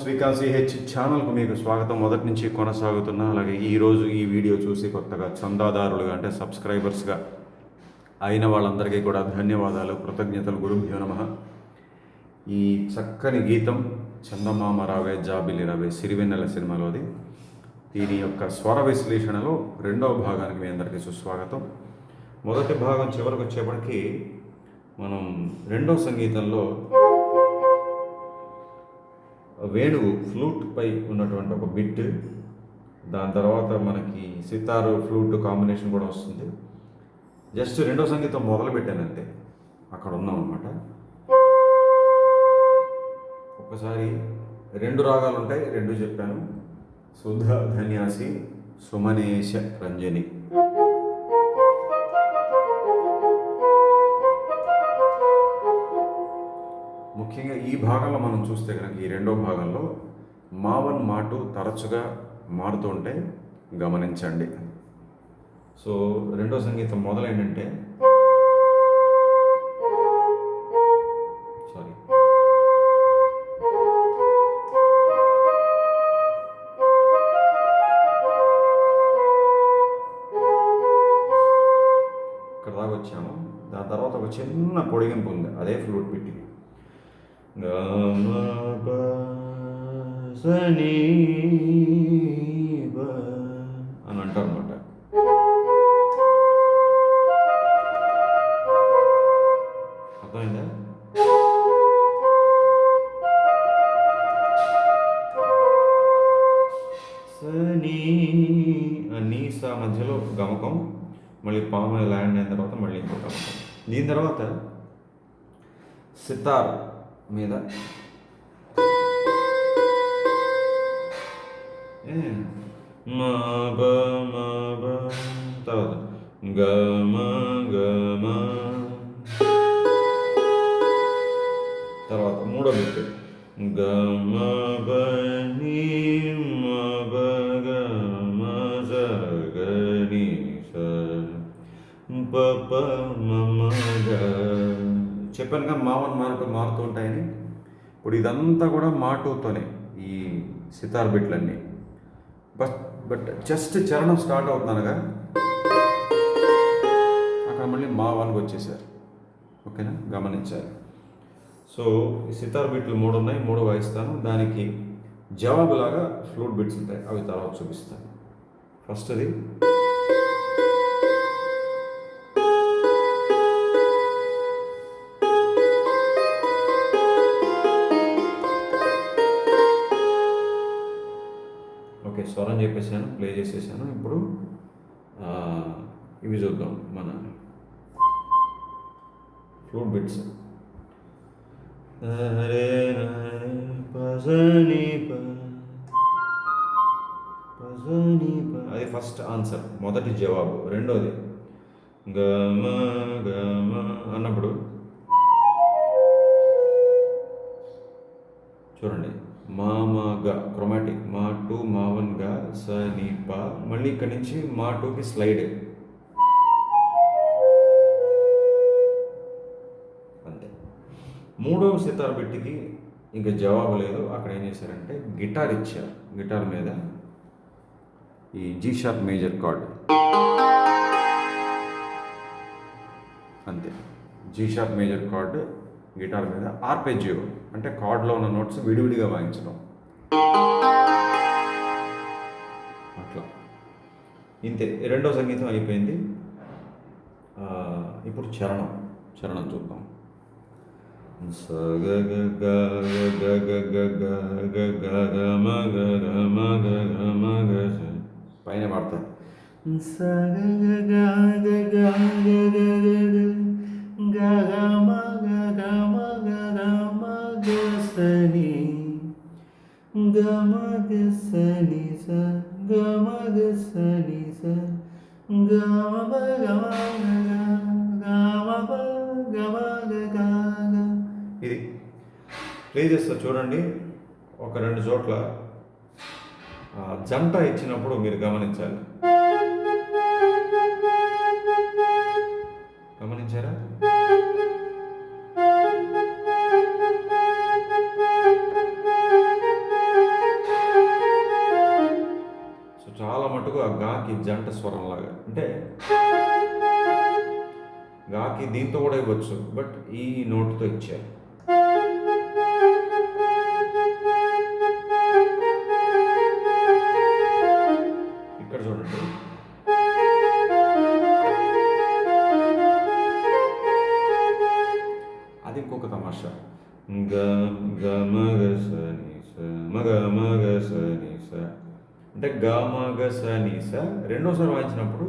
Srikanth CH ఛానల్కు మీకు స్వాగతం. మొదటి నుంచి కొనసాగుతున్న అలాగే ఈరోజు ఈ వీడియో చూసి కొత్తగా చందాదారులుగా అంటే సబ్స్క్రైబర్స్గా అయిన వాళ్ళందరికీ కూడా ధన్యవాదాలు కృతజ్ఞతలు. గురుభ్యో నమ. ఈ చక్కని గీతం చందమామ రావే జాబిలి రావే సిరివెన్నెల సినిమాలోది. దీని యొక్క స్వర విశ్లేషణలో రెండవ భాగానికి మీ అందరికీ సుస్వాగతం. మొదటి భాగం చివరికి వచ్చేప్పటికి మనం రెండో సంగీతంలో వేణువు ఫ్లూట్ పై ఉన్నటువంటి ఒక బిట్ దాని తర్వాత మనకి సితారు ఫ్లూట్ కాంబినేషన్ కూడా వస్తుంది. జస్ట్ రెండో సంగీతం మొదలు అంతే అక్కడ ఉన్నాం అనమాట ఒకసారి రెండు రాగాలు ఉంటాయి రెండు చెప్పాను. సుధ ధన్యాసి సుమనేశ రంజని. ముఖ్యంగా ఈ భాగంలో మనం చూస్తే కనుక ఈ రెండో భాగంలో మావన్ మాటు తరచుగా మారుతుంటే గమనించండి. సో రెండో సంగీతం మొదలైందంటే సారీ. ఇక్కడ దాకా వచ్చాము. దాని తర్వాత ఒక చిన్న పొడిగింపు ఉంది. అదే ఫ్లూట్ పెట్టి మళ్ళీ పాము ల్యాండ్ అయిన తర్వాత మళ్ళీ ఇంకొక దీని తర్వాత సితార్ మీద తర్వాత గమ గమ తర్వాత మూడో బిట్. గమ బయ చెప్పానుగా మావన్ మారుతూ మారుతూ ఉంటాయని. ఇప్పుడు ఇదంతా కూడా మాటూతోనే ఈ సితార్ బిట్లన్నీ. బట్ బట్ జస్ట్ చరణం స్టార్ట్ అవుతుందనగా అక్కడ మళ్ళీ మా వన్కి వచ్చేసారు. ఓకేనా? గమనించాలి. సో ఈ సితార్ బిట్లు మూడు ఉన్నాయి మూడు వాయిస్తాను. దానికి జవాబులాగా ఫ్లూట్ బిట్స్ ఉంటాయి. అవి తర్వాత చూపిస్తాను. ఫస్ట్ది చెప్పేసాను ప్లే చేసేసాను. ఇప్పుడు ఇవి చూద్దాం మన ఫ్లూట్ బిట్స్ అది ఫస్ట్ ఆన్సర్ మొదటి జవాబు. రెండోది గమ గమ అన్నప్పుడు. చూడండి. మా మా క్రొమాటిక్ మా టూ మా వన్గా స నీ పా. మళ్ళీ ఇక్కడి నుంచి మా టూకి స్లైడ్ అంతే. మూడవ సితార్ బిట్టికి ఇంకా జవాబు లేదు. అక్కడ ఏం చేశారంటే గిటార్ ఇచ్చారు. గిటార్ మీద ఈ జీ షార్ప్ మేజర్ కార్డ్. అంతే. G sharp major chord guitar మీద ఆర్పెజియో అంటే కార్డ్లో ఉన్న నోట్స్ విడివిడిగా వాయించడం అట్లా ఇంతే రెండో సంగీతం అయిపోయింది ఇప్పుడు చరణం చరణం చూద్దాం స గ గ గ గ గ గ గ గ గ గ మ గ గ మ గ గ మ గ పైన పాడతా స గ గ గ గ గ గమగ సని స గమగ సని స గమ గమ ఇది ప్లే చేస్తా చూడండి. ఒక రెండు చోట్ల జంట ఇచ్చినప్పుడు మీరు గమనించాలి. గాకి జంట స్వరం లాగా అంటే గాకి దీంతో కూడా ఇవ్వచ్చు బట్ ఈ నోట్తో ఇచ్చారు సార్ రెండోసారి వాయించినప్పుడు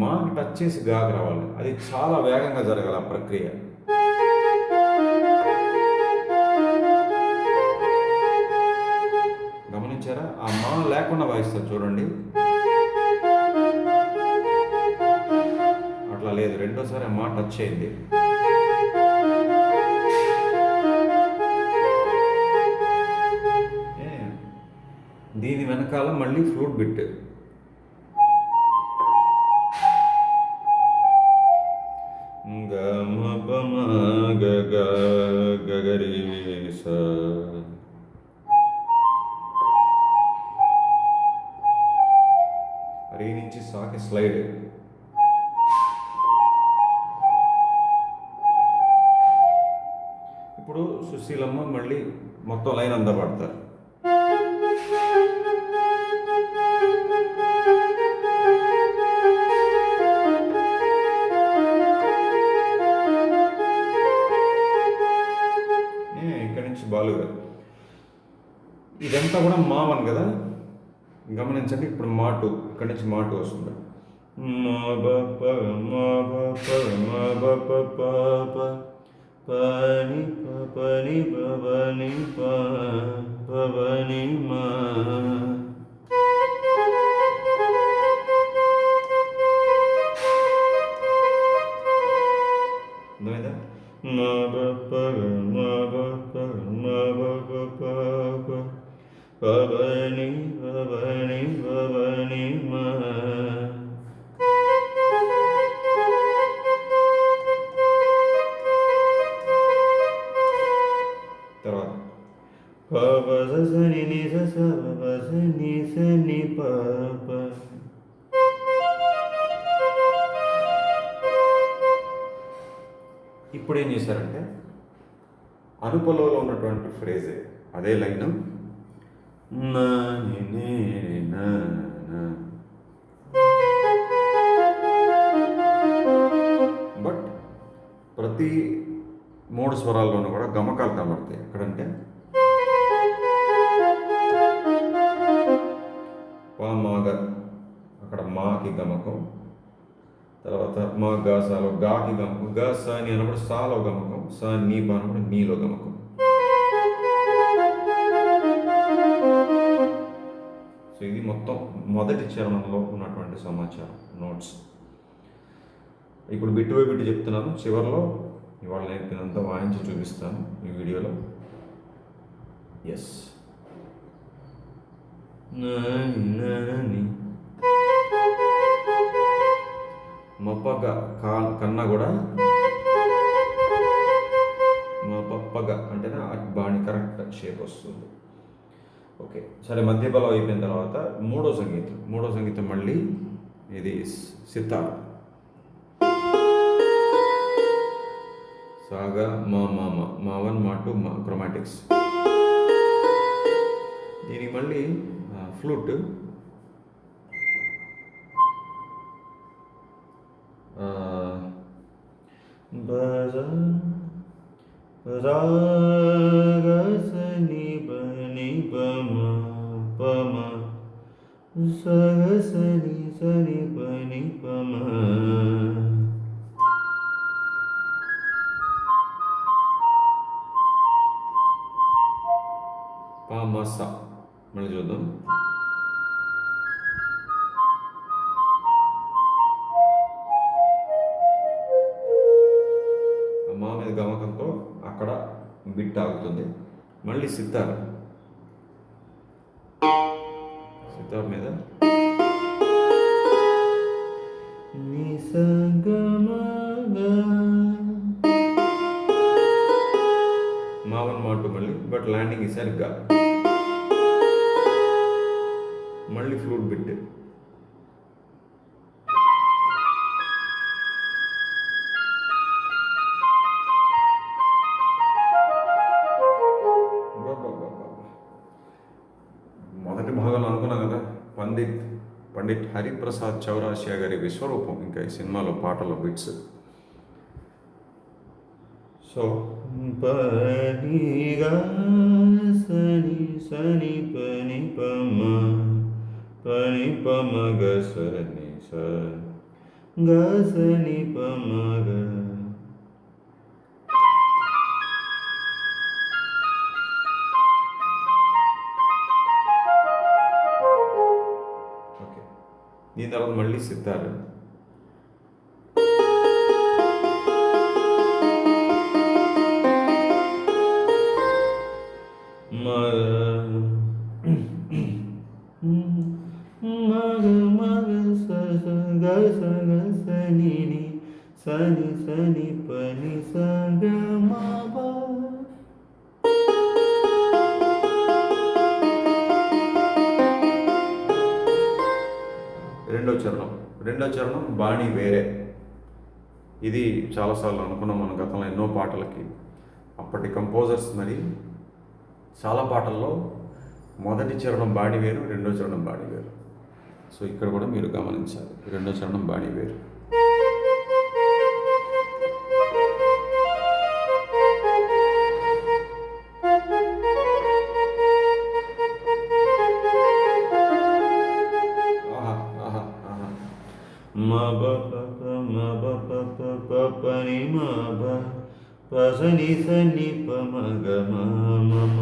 మా టచ్ చేసి గాకి రావాలి. అది చాలా వేగంగా జరగాలి ఆ ప్రక్రియ. గమనించారా? ఆ మా లేకుండా వాయిస్తారు చూడండి. అట్లా లేదు. రెండోసారి ఆ మా టచ్ అయింది దీని వెనకాల మళ్ళీ ఫ్లూట్ బిట్. రీ నుంచి సాకి స్లైడ్. ఇప్పుడు సుశీలమ్మ మళ్ళీ మొత్తం లైన్ అంతా ఇక్కడి నుంచి మాటు వస్తుంది. ఇప్పుడు ఏం చేశారంటే అనుపలోలో ఉన్నటువంటి ఫ్రేజే అదే లైన్. బట్ ప్రతి మూడు స్వరాల్లోనూ కూడా గమకాలు కనబడతాయి. ఎక్కడంటే పా మాగ అక్కడ మాకి గమకం. తర్వాత మా గాసాలో గాకి గమకం. గా సా అని అన్నప్పుడు సాలో గమకం సా నీ పా అన్నప్పుడు నీలో గమకం సో ఇది మొత్తం మొదటి చరణంలో ఉన్నటువంటి సమాచారం నోట్స్. ఇప్పుడు బిట్టు బై బిట్టు చెప్తున్నాను. చివరిలో ఇవాళ నేర్పినంతా వాయించి చూపిస్తాను ఈ వీడియోలో. ఎస్ మప్పగా కా కన్నా కూడా మా అంటేనే ఆ బాణి కరెక్ట్ షేప్ వస్తుంది. ఓకే సరే మధ్య బలం అయిపోయిన తర్వాత మూడో సంగీతం. మూడో సంగీతం మళ్ళీ ఇది సితార్. సాగా మా మామ మా వన్ మా టూ మా క్రొమాటిక్స్. దీనికి మళ్ళీ ఫ్లూట్. సని మా మీద గమకంతో అక్కడ బిట్ ఆగుతుంది. మళ్ళీ సితార్. సితార్ మీద. మావన్ మాటు మళ్ళీ బట్ ల్యాండింగ్ ఈసారి గా. మళ్ళీ ఫ్లూట్ బిట్. ప్రసాద్ చౌరాసియా గారి విశ్వరూపం ఇంకా ఈ సినిమాలో పాటల బిట్స్. సో సని సని పని పమ పని పమ గ సని స గ సని పమ గ తర్వాత మళ్ళీ సితారు మగ మగ స స గ స గ స ని బాణి వేరే. ఇది చాలాసార్లు అనుకున్నాం మన గతంలో ఎన్నో పాటలకి. అప్పటి కంపోజర్స్ మరి చాలా పాటల్లో మొదటి చరణం బాణి వేరు రెండో చరణం బాణి వేరు. సో ఇక్కడ కూడా మీరు గమనించాలి. రెండో చరణం బాణి వేరు. స ని ప మ గ మ మ మ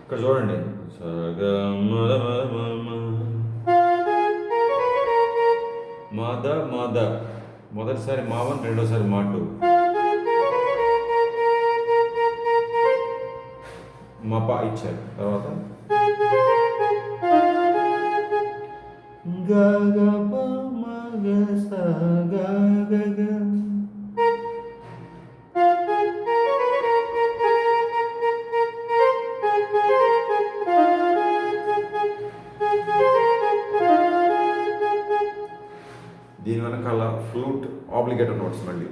ఇక్కడ చూడండి సగ గ మ ద మ ద మ మ. మద మద మొదటిసారి మావన్ రెండోసారి మాటు మప ఇచ్చారు తర్వాత గగ మగ స దీని వెనకాల ఫ్లూట్ ఆబ్లిగేటర్ నోట్స్ మళ్ళీ.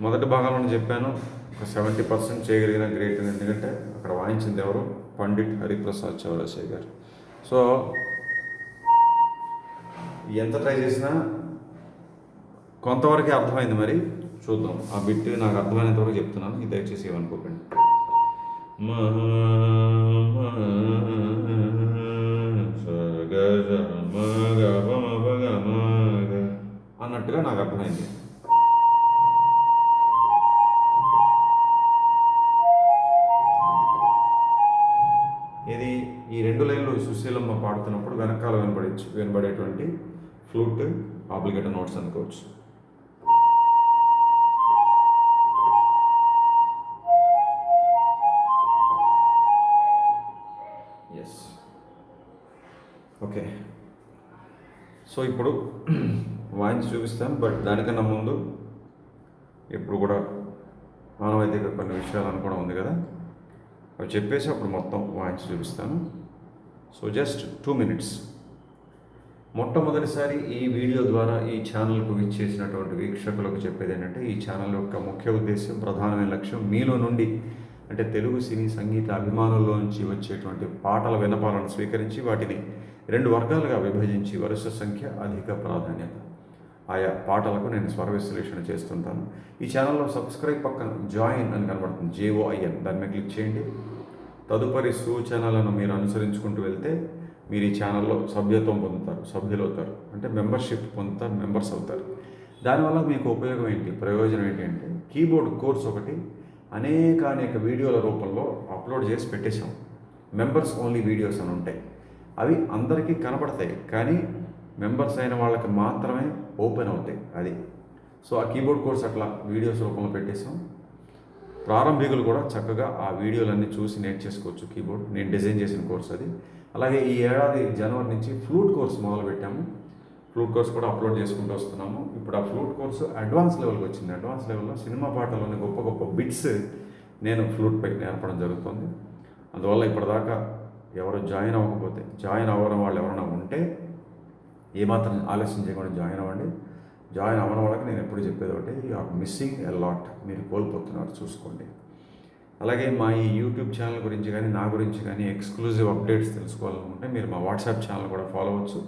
మొదటి భాగంలో చెప్పాను ఒక సెవెంటీ పర్సెంట్ చేయగలిగిన గ్రేట్ ఎందుకంటే అక్కడ వాయించింది ఎవరు? పండిట్ హరిప్రసాద్ చౌరసే గారు. సో ఎంత ట్రై చేసినా కొంతవరకే అర్థమైంది మరి. చూద్దాం. ఆ బిట్ నాకు అర్థమైనంత వరకు చెప్తున్నాను. ఇది దయచేసి ఏమనుకోకండి. అన్నట్టుగా నాకు అర్థమైంది. ఇది ఈ రెండు లైన్లు సుశీలమ్మ పాడుతున్నప్పుడు వెనకాల వినబడే వినబడేటువంటి ఫ్లూట్ ఆబ్లిగేట నోట్స్ అనుకోవచ్చు ఎస్ ఓకే సో ఇప్పుడు వాయిన్స్ చూపిస్తాను బట్ దానికన్నా ముందు ఇప్పుడు కూడా మానవైతే కొన్ని విషయాలు అనుకోవడం ఉంది కదా. అవి చెప్పేసి అప్పుడు మొత్తం వాయిన్స్ చూపిస్తాను. సో జస్ట్ టూ మినిట్స్ మొట్టమొదటిసారి ఈ వీడియో ద్వారా ఈ ఛానల్కు విచ్చేసినటువంటి వీక్షకులకు చెప్పేది ఏంటంటే ఈ ఛానల్ యొక్క ముఖ్య ఉద్దేశం ప్రధానమైన లక్ష్యం మీలో నుండి అంటే తెలుగు సినీ సంగీత అభిమానుల్లో నుంచి వచ్చేటువంటి పాటల వినపాలను స్వీకరించి వాటిని రెండు వర్గాలుగా విభజించి వరుస సంఖ్య అధిక ప్రాధాన్యత. ఆయా పాటలకు నేను స్వర విశ్లేషణ చేస్తుంటాను. ఈ ఛానల్లో సబ్స్క్రైబ్ పక్కన జాయిన్ అని కనబడుతుంది జేఓఐఎన్ దాని మీద క్లిక్ చేయండి. తదుపరి సూచనలను మీరు అనుసరించుకుంటూ వెళ్తే మీరు ఈ ఛానల్లో సభ్యత్వం పొందుతారు సభ్యులు అవుతారు అంటే మెంబర్షిప్ పొందుతారు మెంబర్స్ అవుతారు. దానివల్ల మీకు ఉపయోగం ఏంటి? ప్రయోజనం ఏంటి అంటే కీబోర్డ్ కోర్స్ ఒకటి అనేక అనేక వీడియోల రూపంలో అప్లోడ్ చేసి పెట్టేశాం. మెంబర్స్ ఓన్లీ వీడియోస్ అని ఉంటాయి. అవి అందరికీ కనపడతాయి కానీ మెంబర్స్ అయిన వాళ్ళకి మాత్రమే ఓపెన్ అవుతాయి అది. సో ఆ కీబోర్డ్ కోర్స్ అట్లా వీడియోస్ రూపంలో పెట్టేసాం ప్రారంభికులు కూడా చక్కగా ఆ వీడియోలన్నీ చూసి నేర్చేసుకోవచ్చు కీబోర్డ్ నేను డిజైన్ చేసిన కోర్స్ అది. అలాగే ఈ ఏడాది జనవరి నుంచి ఫ్లూట్ కోర్స్ మొదలుపెట్టాము. ఫ్లూట్ కోర్స్ కూడా అప్లోడ్ చేసుకుంటూ వస్తున్నాము. ఇప్పుడు ఆ ఫ్లూట్ కోర్సు అడ్వాన్స్ లెవెల్కి వచ్చింది. అడ్వాన్స్ లెవెల్లో సినిమా పాటలోని గొప్ప గొప్ప బిట్స్ నేను ఫ్లూట్పై నేర్పడం జరుగుతుంది. అందువల్ల ఇప్పటిదాకా ఎవరు జాయిన్ అవ్వకపోతే జాయిన్ అవ్వడం వాళ్ళు ఎవరైనా ఉంటే ఏమాత్రం ఆలస్యం చేయకుండా జాయిన్ అవ్వండి. జాయిన్ అవ్వడం వాళ్ళకి నేను ఎప్పుడు చెప్పేది ఒకటి you are missing a lot. మీరు కోల్పోతున్నారు చూసుకోండి. అలాగే మా ఈ యూట్యూబ్ ఛానల్ గురించి కానీ నా గురించి కానీ ఎక్స్క్లూజివ్ అప్డేట్స్ తెలుసుకోవాలనుకుంటే మీరు మా వాట్సాప్ ఛానల్ కూడా ఫాలో అవ్వచ్చు.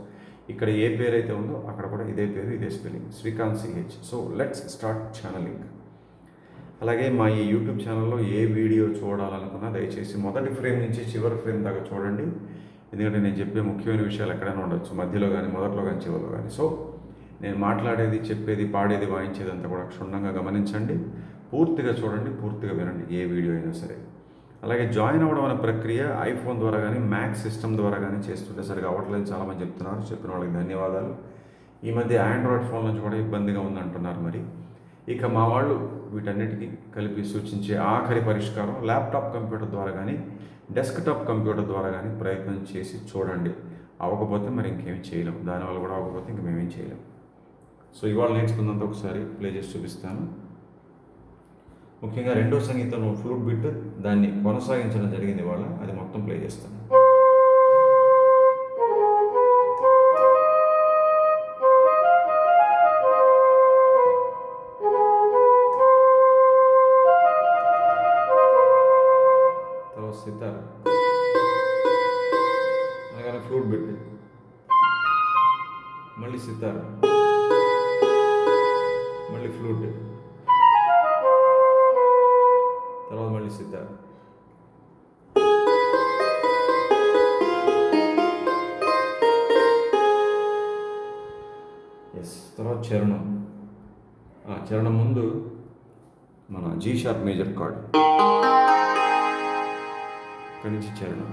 ఇక్కడ ఏ పేరు అయితే ఉందో అక్కడ కూడా ఇదే పేరు ఇదే spelling Srikanth CH so let's start channelling అలాగే మా ఈ యూట్యూబ్ ఛానల్లో ఏ వీడియో చూడాలనుకున్నా దయచేసి మొదటి ఫ్రేమ్ నుంచి చివరి ఫ్రేమ్ దాకా చూడండి. ఎందుకంటే నేను చెప్పే ముఖ్యమైన విషయాలు ఎక్కడైనా ఉండొచ్చు మధ్యలో కానీ మొదట్లో కానీ చివరిలో కానీ. సో నేను మాట్లాడేది చెప్పేది పాడేది వాయించేది అంతా కూడా క్షుణ్ణంగా గమనించండి. పూర్తిగా చూడండి పూర్తిగా వినండి ఏ వీడియో అయినా సరే. అలాగే జాయిన్ అవ్వడం అనే ప్రక్రియ ఐఫోన్ ద్వారా కానీ మ్యాక్ సిస్టమ్ ద్వారా కానీ చేస్తుంటే సరిగా అవ్వట్లేదు చాలామంది చెప్తున్నారు. చెప్పిన వాళ్ళకి ధన్యవాదాలు. ఈ మధ్య ఆండ్రాయిడ్ ఫోన్ నుంచి కూడా ఇబ్బందిగా ఉందంటున్నారు మరి. ఇక మా వాళ్ళు వీటన్నిటికీ కలిపి సూచించే ఆఖరి పరిష్కారం ల్యాప్టాప్ కంప్యూటర్ ద్వారా కానీ డెస్క్టాప్ కంప్యూటర్ ద్వారా కానీ ప్రయత్నం చేసి చూడండి. అవ్వకపోతే మరి ఇంకేం చేయలేం. దానివల్ల కూడా అవ్వకపోతే ఇంక మేమేం చేయలేం. సో ఇవాళ నేర్చుకున్నంత ఒకసారి ప్లే చేసి చూపిస్తాను. ముఖ్యంగా రెండో సంగీతం ఫ్లూట్ బిట్ దాన్ని కొనసాగించడం జరిగింది వాళ్ళ అది మొత్తం ప్లే చేస్తాను. మన జీ షార్ప్ మేజర్ కార్డ్. ఇక్కడి నుంచి చరణం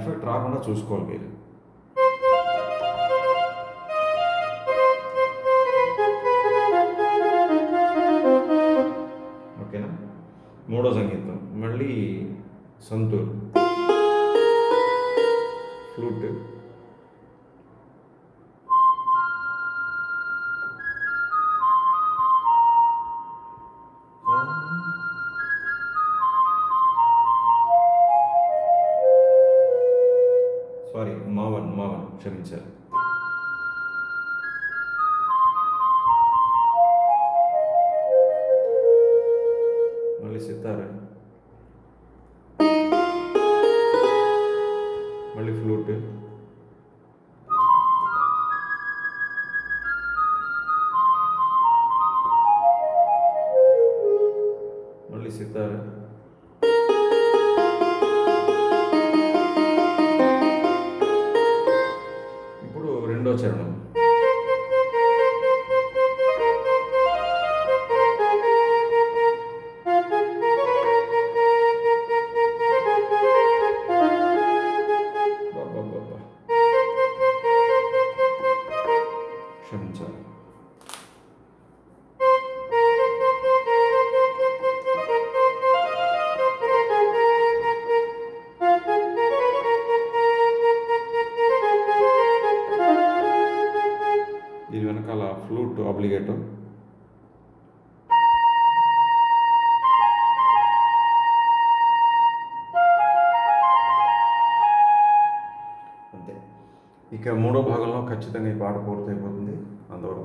ఎఫెక్ట్ రాకుండా చూసుకోవాలి మీరు. ఓకేనా? మూడో సంగీతం. మళ్ళీ సంతూర్. మళ్ళీ సితార మళ్ళీ ఫ్లూట్ మళ్ళీ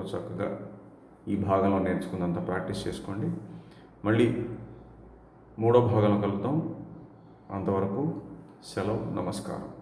అంతవరకు చక్కగా ఈ భాగంలో నేర్చుకున్నంత ప్రాక్టీస్ చేసుకోండి. మళ్ళీ మూడో భాగంలో కలుగుతాం అంతవరకు సెలవు నమస్కారం.